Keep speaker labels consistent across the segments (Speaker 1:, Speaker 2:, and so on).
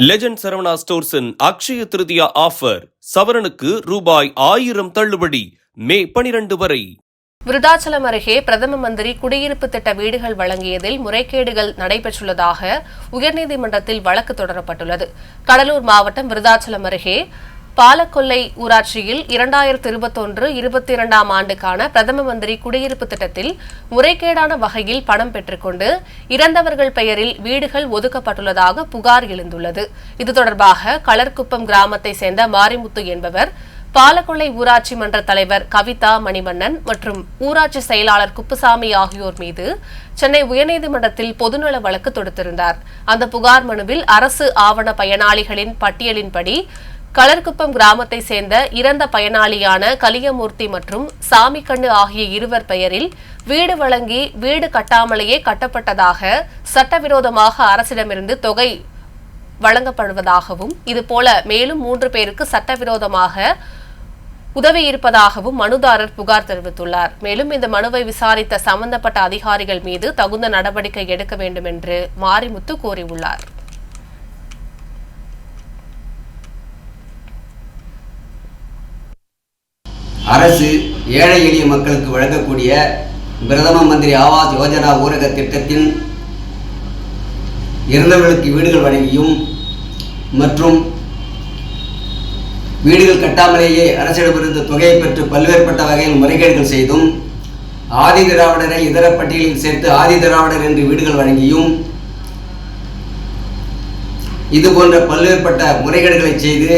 Speaker 1: Legend Saravana ஸ்டோர்ஸின் Akshaya Tritiya offer சவரனுக்கு ரூபாய் ஆயிரம் தள்ளுபடி மே பனிரெண்டு வரை.
Speaker 2: விருதாச்சலம் அருகே பிரதம மந்திரி குடியிருப்பு திட்ட வீடுகள் வழங்கியதில் முறைகேடுகள் நடைபெற்றுள்ளதாக உயர்நீதிமன்றத்தில் வழக்கு தொடரப்பட்டுள்ளது. கடலூர் மாவட்டம் விருதாச்சலம் அருகே பாலக்கொல்லை ஊராட்சியில் இரண்டாயிரத்து இருபத்தொன்று இருபத்தி இரண்டாம் ஆண்டுக்கான பிரதம மந்திரி குடியிருப்பு திட்டத்தில் முறைகேடான வகையில் பணம் பெற்றுக்கொண்டு இறந்தவர்கள் பெயரில் வீடுகள் ஒதுக்கப்பட்டுள்ளதாக புகார் எழுந்துள்ளது. இது தொடர்பாக களர்குப்பம் கிராமத்தை சேர்ந்த மாரிமுத்து என்பவர் பாலக்கொள்ளை ஊராட்சி மன்ற தலைவர் கவிதா மணிமன்னன் மற்றும் ஊராட்சி செயலாளர் குப்புசாமி ஆகியோர் மீது சென்னை உயர்நீதிமன்றத்தில் பொதுநல வழக்கு தொடுத்திருந்தார். அந்த புகார் மனுவில் அரசு ஆவண பயனாளிகளின் பட்டியலின்படி களர்குப்பம் கிராமத்தை சேர்ந்த இறந்த பயனாளியான கலியமூர்த்தி மற்றும் சாமிக்கண்ணு ஆகிய இருவர் பெயரில் வீடு வழங்கி வீடு கட்டாமலேயே கட்டப்பட்டதாக சட்டவிரோதமாக அரசிடமிருந்து தொகை வழங்கப்படுவதாகவும் இதுபோல மேலும் மூன்று பேருக்கு சட்டவிரோதமாக உதவி இருப்பதாகவும் மனுதாரர் புகார் தெரிவித்துள்ளார். மேலும் இந்த மனுவை விசாரித்த சம்பந்தப்பட்ட அதிகாரிகள் மீது தகுந்த நடவடிக்கை எடுக்க வேண்டும் என்று மாரிமுத்து கோரியுள்ளார்
Speaker 3: அரசு ஏழை எளிய மக்களுக்கு வழங்கக்கூடிய பிரதம மந்திரி ஆவாஸ் யோஜனா ஊரக திட்டத்தின் இறந்தவர்களுக்கு வீடுகள் வழங்கியும் மற்றும் வீடுகள் கட்டாமலேயே அரசிடமிருந்து தொகையை பெற்று பல்வேறுபட்ட வகையில் முறைகேடுகள் செய்தும் ஆதி திராவிடரை இதர பட்டியலில் சேர்த்து ஆதி திராவிடர் என்று வீடுகள் வழங்கியும் இது போன்ற பல்வேறுபட்ட முறைகேடுகளை செய்து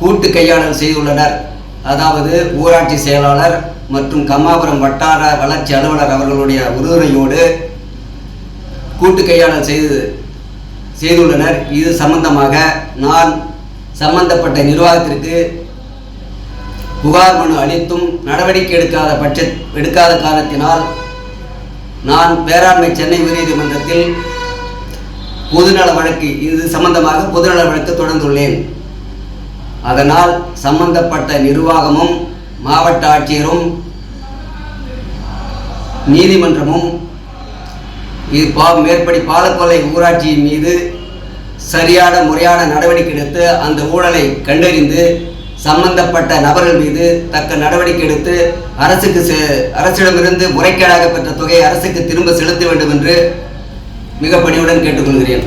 Speaker 3: கூட்டு கையாடல் செய்துள்ளனர். அதாவது ஊராட்சி செயலாளர் மற்றும் கம்மாபுரம் வட்டார வளர்ச்சி அலுவலர் அவர்களுடைய உறுதுணையோடு கூட்டு கையாளர் செய்து செய்துள்ளனர். இது சம்பந்தமாக நான் சம்பந்தப்பட்ட நிர்வாகத்திற்கு புகார் மனு அளித்தும் நடவடிக்கை எடுக்காத பட்ச எடுக்காத காரணத்தினால் நான் பேராண்மை சென்னை உயர்நீதிமன்றத்தில் பொதுநல வழக்கு இது சம்பந்தமாக பொதுநல வழக்கு தொடர்ந்துள்ளேன். அதனால் சம்பந்தப்பட்ட நிர்வாகமும் மாவட்ட ஆட்சியரும் நீதிமன்றமும் இது பா மேற்படி பாலக்கொலை ஊராட்சி மீது சரியான முறையான நடவடிக்கை எடுத்து அந்த ஊழலை கண்டறிந்து சம்பந்தப்பட்ட நபர்கள் மீது தக்க நடவடிக்கை எடுத்து அரசுக்கு செ- அரசிடமிருந்து முறைகேடாக பெற்ற தொகையை அரசுக்கு திரும்ப செலுத்த வேண்டும் என்று மிக பணிவுடன் கேட்டுக்கொள்கிறேன்.